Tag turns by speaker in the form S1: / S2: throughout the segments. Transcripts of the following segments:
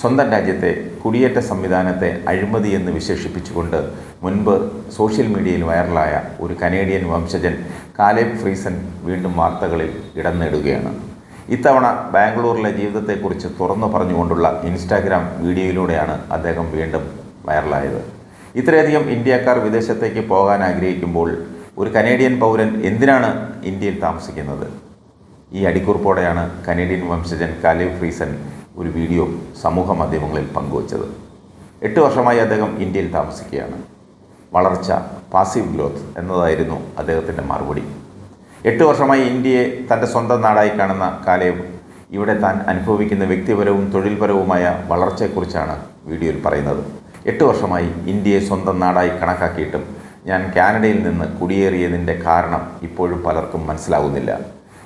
S1: സ്വന്തം രാജ്യത്തെ കുടിയേറ്റ സംവിധാനത്തെ അഴിമതി എന്ന് വിശേഷിപ്പിച്ചുകൊണ്ട് മുൻപ് സോഷ്യൽ മീഡിയയിൽ വൈറലായ ഒരു കനേഡിയൻ വംശജൻ കാലേബ് ഫ്രീസൻ വീണ്ടും വാർത്തകളിൽ ഇടം നേടുകയാണ്. ഇത്തവണ ബാംഗ്ലൂരിലെ ജീവിതത്തെക്കുറിച്ച് തുറന്നു പറഞ്ഞുകൊണ്ടുള്ള ഇൻസ്റ്റാഗ്രാം വീഡിയോയിലൂടെയാണ് അദ്ദേഹം വീണ്ടും വൈറലായത്. ഇത്രയധികം ഇന്ത്യക്കാർ വിദേശത്തേക്ക് പോകാൻ ആഗ്രഹിക്കുമ്പോൾ ഒരു കനേഡിയൻ പൗരൻ എന്തിനാണ് ഇന്ത്യയിൽ താമസിക്കുന്നത്? ഈ അടിക്കുറിപ്പോടെയാണ് കനേഡിയൻ വംശജൻ കാലേബ് ഫ്രീസൻ ഒരു വീഡിയോ സമൂഹ മാധ്യമങ്ങളിൽ പങ്കുവച്ചത്. എട്ട് വർഷമായി അദ്ദേഹം ഇന്ത്യയിൽ താമസിക്കുകയാണ്. വളർച്ച പാസീവ് ഗ്രോത്ത് എന്നതായിരുന്നു അദ്ദേഹത്തിന്റെ മറുപടി. എട്ട് വർഷമായി ഇന്ത്യയെ തന്റെ സ്വന്തം നാടായി കാണുന്ന കാലയും ഇവിടെ താൻ അനുഭവിക്കുന്ന വ്യക്തിപരവും തൊഴിൽപരവുമായ വളർച്ചയെക്കുറിച്ചാണ് വീഡിയോയിൽ പറയുന്നത്. എട്ട് വർഷമായി ഇന്ത്യയെ സ്വന്തം നാടായി കണക്കാക്കിയിട്ടും ഞാൻ കാനഡയിൽ നിന്ന് കുടിയേറിയതിന്റെ കാരണം ഇപ്പോഴും പലർക്കും മനസ്സിലാകുന്നില്ല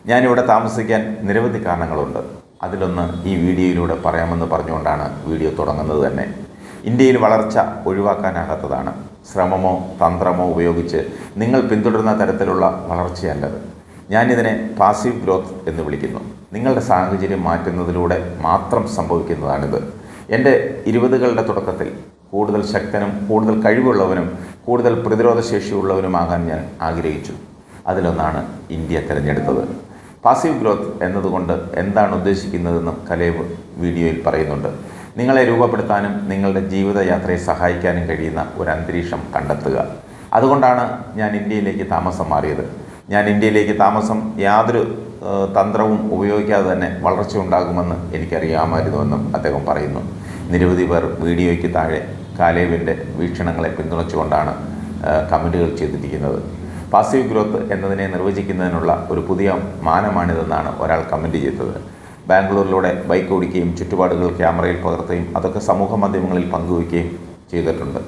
S1: ഞാനിവിടെ താമസിക്കാൻ നിരവധി കാരണങ്ങളുണ്ട്. അതിലൊന്ന് ഈ വീഡിയോയിലൂടെ പറയാമെന്ന് പറഞ്ഞുകൊണ്ടാണ് വീഡിയോ തുടങ്ങുന്നത് തന്നെ. ഇന്ത്യയിൽ വളർച്ച ഒഴിവാക്കാനാകാത്തതാണ്. ശ്രമമോ തന്ത്രമോ ഉപയോഗിച്ച് നിങ്ങൾ പിന്തുടരുന്ന തരത്തിലുള്ള വളർച്ചയല്ലത്. ഞാനിതിനെ പാസീവ് ഗ്രോത്ത് എന്ന് വിളിക്കുന്നു. നിങ്ങളുടെ സാഹചര്യം മാറ്റുന്നതിലൂടെ മാത്രം സംഭവിക്കുന്നതാണിത്. എന്റെ ഇരുപതുകളുടെ തുടക്കത്തിൽ കൂടുതൽ ശക്തനും കൂടുതൽ കഴിവുള്ളവനും കൂടുതൽ പ്രതിരോധ ശേഷിയുള്ളവനുമാകാൻ ഞാൻ ആഗ്രഹിച്ചു. അതിലൊന്നാണ് ഇന്ത്യ തിരഞ്ഞെടുത്തത്. പാസീവ് ഗ്രോത്ത് എന്നതുകൊണ്ട് എന്താണ് ഉദ്ദേശിക്കുന്നതെന്നും കലേവ് വീഡിയോയിൽ പറയുന്നുണ്ട്. നിങ്ങളെ രൂപപ്പെടുത്താനും നിങ്ങളുടെ ജീവിതയാത്രയെ സഹായിക്കാനും കഴിയുന്ന ഒരു അന്തരീക്ഷം കണ്ടെത്തുക. അതുകൊണ്ടാണ് ഞാൻ ഇന്ത്യയിലേക്ക് താമസം മാറിയത്. ഞാൻ ഇന്ത്യയിലേക്ക് താമസം യാതൊരു തന്ത്രവും ഉപയോഗിക്കാതെ തന്നെ വളർച്ച ഉണ്ടാകുമെന്ന് എനിക്കറിയാമായിരുന്നുവെന്നും അദ്ദേഹം പറയുന്നു. നിരവധി പേർ വീഡിയോയ്ക്ക് താഴെ കാലേവിന്റെ വീക്ഷണങ്ങളെ പിന്തുണച്ചുകൊണ്ടാണ് കമന്റുകൾ ചെയ്തിരിക്കുന്നത്. പാസീവ് ഗ്രോത്ത് എന്നതിനെ നിർവചിക്കുന്നതിനുള്ള ഒരു പുതിയ മാനമാണിതെന്നാണ് ഒരാൾ കമന്റ് ചെയ്തത്. ബാംഗ്ലൂരിലൂടെ ബൈക്ക് ഓടിക്കുകയും ചുറ്റുപാടുകൾ ക്യാമറയിൽ പകർത്തുകയും അതൊക്കെ സമൂഹ മാധ്യമങ്ങളിൽ പങ്കുവയ്ക്കുകയും ചെയ്തിട്ടുണ്ട്.